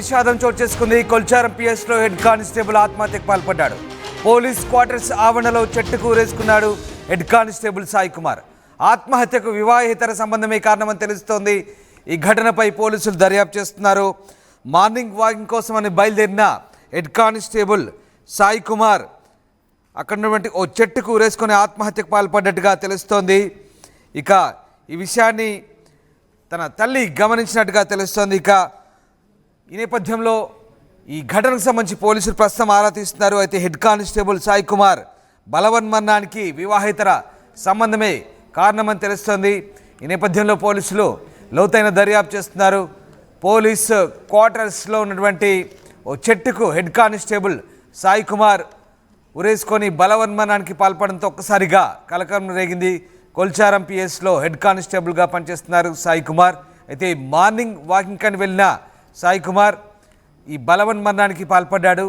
విషాదం చోటు చేసుకుంది. కొల్చారం పిఎస్లో హెడ్ కానిస్టేబుల్ ఆత్మహత్యకు పాల్పడ్డాడు. పోలీస్ క్వార్టర్స్ ఆవరణలో చెట్టుకు ఊరేసుకున్నాడు హెడ్ కానిస్టేబుల్ సాయి కుమార్. ఆత్మహత్యకు వివాహేతర సంబంధమే కారణమని తెలుస్తోంది. ఈ ఘటనపై పోలీసులు దర్యాప్తు చేస్తున్నారు. మార్నింగ్ వాకింగ్ కోసమని బయలుదేరిన హెడ్ కానిస్టేబుల్ సాయి కుమార్ అక్కడ ఉన్నటువంటి ఓ చెట్టుకు ఊరేసుకొని ఆత్మహత్యకు పాల్పడ్డట్టుగా తెలుస్తోంది. ఇక ఈ విషయాన్ని తన తల్లి గమనించినట్టుగా తెలుస్తోంది. ఇక ఈ నేపథ్యంలో ఈ ఘటనకు సంబంధించి పోలీసులు ప్రస్తుతం ఆరా తీస్తున్నారు. అయితే హెడ్ కానిస్టేబుల్ సాయి కుమార్ బలవన్మరణానికి వివాహేతర సంబంధమే కారణమని తెలుస్తోంది. ఈ నేపథ్యంలో పోలీసులు లోతైన దర్యాప్తు చేస్తున్నారు. పోలీస్ క్వార్టర్స్లో ఉన్నటువంటి ఓ చెట్టుకు హెడ్ కానిస్టేబుల్ సాయి కుమార్ ఉరేసుకొని బలవన్మరణానికి పాల్పడంతో ఒక్కసారిగా కలకలం రేగింది. కొల్చారం పిఎస్లో హెడ్ కానిస్టేబుల్గా పనిచేస్తున్నారు సాయి కుమార్. అయితే మార్నింగ్ వాకింగ్ కానీ వెళ్ళిన సాయి కుమార్ ఈ బలవన్మరణానికి పాల్పడ్డాడు.